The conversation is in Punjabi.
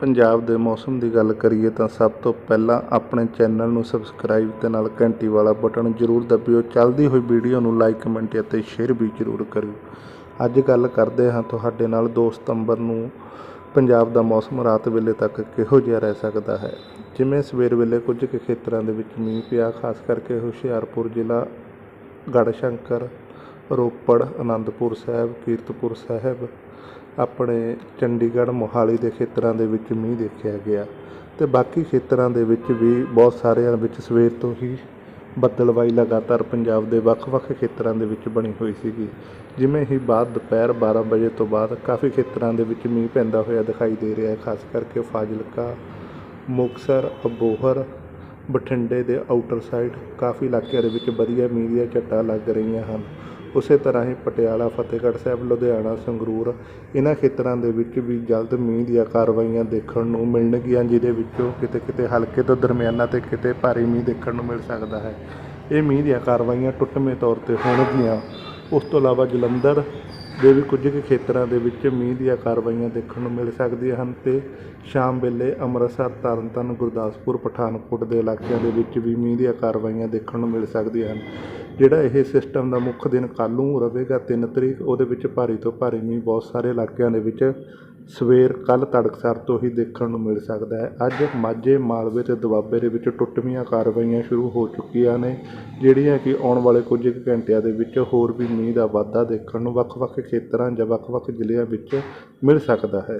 ਪੰਜਾਬ ਦੇ ਮੌਸਮ ਦੀ ਗੱਲ ਕਰੀਏ ਤਾਂ ਸਭ ਤੋਂ ਪਹਿਲਾਂ ਆਪਣੇ ਚੈਨਲ ਨੂੰ ਸਬਸਕ੍ਰਾਈਬ ਤੇ ਨਾਲ ਘੰਟੀ ਵਾਲਾ ਬਟਨ ਜ਼ਰੂਰ ਦਬਿਓ। ਚੱਲਦੀ ਹੋਈ ਵੀਡੀਓ ਨੂੰ ਲਾਈਕ, ਕਮੈਂਟ ਅਤੇ ਸ਼ੇਅਰ ਵੀ ਜ਼ਰੂਰ ਕਰਿਓ। ਅੱਜ ਗੱਲ ਕਰਦੇ ਹਾਂ ਤੁਹਾਡੇ ਨਾਲ 2 ਸਤੰਬਰ ਨੂੰ ਪੰਜਾਬ ਦਾ ਮੌਸਮ ਰਾਤ ਵੇਲੇ ਤੱਕ ਕਿਹੋ ਜਿਹਾ ਰਹਿ ਸਕਦਾ ਹੈ? ਜਿਵੇਂ ਸਵੇਰ ਵੇਲੇ ਕੁਝ ਕੁ ਖੇਤਰਾਂ ਦੇ ਵਿੱਚ ਮੀਂਹ ਪਿਆ, ਖਾਸ ਕਰਕੇ ਹੁਸ਼ਿਆਰਪੁਰ ਜ਼ਿਲ੍ਹਾ ਗੜਸ਼ੰਕਰ ਰੋਪੜ, ਅਨੰਦਪੁਰ ਸਾਹਿਬ, ਕੀਰਤਪੁਰ ਸਾਹਿਬ ਆਪਣੇ ਚੰਡੀਗੜ੍ਹ ਮੋਹਾਲੀ ਦੇ ਖੇਤਰਾਂ ਦੇ ਵਿੱਚ ਮੀਂਹ ਦੇਖਿਆ ਗਿਆ ਅਤੇ ਬਾਕੀ ਖੇਤਰਾਂ ਦੇ ਵਿੱਚ ਵੀ ਬਹੁਤ ਸਾਰਿਆਂ ਵਿੱਚ ਸਵੇਰ ਤੋਂ ਹੀ ਬੱਦਲਵਾਈ ਲਗਾਤਾਰ ਪੰਜਾਬ ਦੇ ਵੱਖ-ਵੱਖ ਖੇਤਰਾਂ ਦੇ ਵਿੱਚ ਬਣੀ ਹੋਈ ਸੀਗੀ। ਜਿਵੇਂ ਹੀ ਬਾਅਦ ਦੁਪਹਿਰ 12 ਵਜੇ ਤੋਂ ਬਾਅਦ ਕਾਫੀ ਖੇਤਰਾਂ ਦੇ ਵਿੱਚ ਮੀਂਹ ਪੈਂਦਾ ਹੋਇਆ ਦਿਖਾਈ ਦੇ ਰਿਹਾ ਹੈ, ਖਾਸ ਕਰਕੇ ਫਾਜ਼ਿਲਕਾ, ਮੁਕਤਸਰ, ਅਬੋਹਰ, ਬਠਿੰਡੇ ਦੇ ਆਊਟਰ ਸਾਈਡ ਕਾਫੀ ਇਲਾਕਿਆਂ ਦੇ ਵਿੱਚ ਵਧੀਆ ਮੀਂਹ ਦੀਆਂ ਝੱਟਾਂ ਲੱਗ ਰਹੀਆਂ ਹਨ। ਉਸੇ ਤਰ੍ਹਾਂ ਹੀ ਪਟਿਆਲਾ, ਫਤਿਹਗੜ੍ਹ ਸਾਹਿਬ, ਲੁਧਿਆਣਾ, ਸੰਗਰੂਰ ਇਹਨਾਂ ਖੇਤਰਾਂ ਦੇ ਵਿੱਚ ਵੀ ਜਲਦ ਮੀਂਹ ਦੀਆਂ ਕਾਰਵਾਈਆਂ ਦੇਖਣ ਨੂੰ ਮਿਲਣਗੀਆਂ, ਜਿਹਦੇ ਵਿੱਚੋਂ ਕਿਤੇ ਕਿਤੇ ਹਲਕੇ ਤੋਂ ਦਰਮਿਆਨਾ ਤੇ ਕਿਤੇ ਭਾਰੀ ਮੀਂਹ ਦੇਖਣ ਨੂੰ ਮਿਲ ਸਕਦਾ ਹੈ। ਇਹ ਮੀਂਹ ਦੀਆਂ ਕਾਰਵਾਈਆਂ ਟੁੱਟਵੇਂ ਤੌਰ ਤੇ ਹੋਣਗੀਆਂ। ਉਸ ਤੋਂ ਇਲਾਵਾ ਜਲੰਧਰ ਦੇ ਵੀ ਕੁਝ ਕੁ ਖੇਤਰਾਂ ਦੇ ਵਿੱਚ ਮੀਂਹ ਦੀਆਂ ਕਾਰਵਾਈਆਂ ਦੇਖਣ ਨੂੰ ਮਿਲ ਸਕਦੀਆਂ ਹਨ ਅਤੇ ਸ਼ਾਮ ਵੇਲੇ ਅੰਮ੍ਰਿਤਸਰ, ਤਰਨਤਾਰਨ, ਗੁਰਦਾਸਪੁਰ, ਪਠਾਨਕੋਟ ਦੇ ਇਲਾਕਿਆਂ ਦੇ ਵਿੱਚ ਵੀ ਮੀਂਹ ਦੀਆਂ ਕਾਰਵਾਈਆਂ ਦੇਖਣ ਨੂੰ ਮਿਲ ਸਕਦੀਆਂ ਹਨ। ਜਿਹੜਾ ਇਹ ਸਿਸਟਮ ਦਾ ਮੁੱਖ ਦਿਨ ਕੱਲ੍ਹ ਨੂੰ ਰਹੇਗਾ ਤਿੰਨ ਤਰੀਕ, ਉਹਦੇ ਵਿੱਚ ਭਾਰੀ ਤੋਂ ਭਾਰੀ ਮੀਂਹ ਬਹੁਤ ਸਾਰੇ ਇਲਾਕਿਆਂ ਦੇ ਵਿੱਚ ਸਵੇਰ ਕੱਲ੍ਹ ਤੜਕਸਾਰ ਤੋਂ ਹੀ ਦੇਖਣ ਨੂੰ ਮਿਲ ਸਕਦਾ ਹੈ। ਅੱਜ ਮਾਝੇ ਮਾਲਵੇ ਅਤੇ ਦੁਆਬੇ ਦੇ ਵਿੱਚ ਟੁੱਟਵੀਆਂ ਕਾਰਵਾਈਆਂ ਸ਼ੁਰੂ ਹੋ ਚੁੱਕੀਆਂ ਨੇ, ਜਿਹੜੀਆਂ ਕਿ ਆਉਣ ਵਾਲੇ ਕੁਝ ਕੁ ਘੰਟਿਆਂ ਦੇ ਵਿੱਚ ਹੋਰ ਵੀ ਮੀਂਹ ਦਾ ਵਾਧਾ ਦੇਖਣ ਨੂੰ ਵੱਖ-ਵੱਖ ਖੇਤਰਾਂ ਜਾਂ ਵੱਖ-ਵੱਖ ਜ਼ਿਲ੍ਹਿਆਂ ਵਿੱਚ ਮਿਲ ਸਕਦਾ ਹੈ।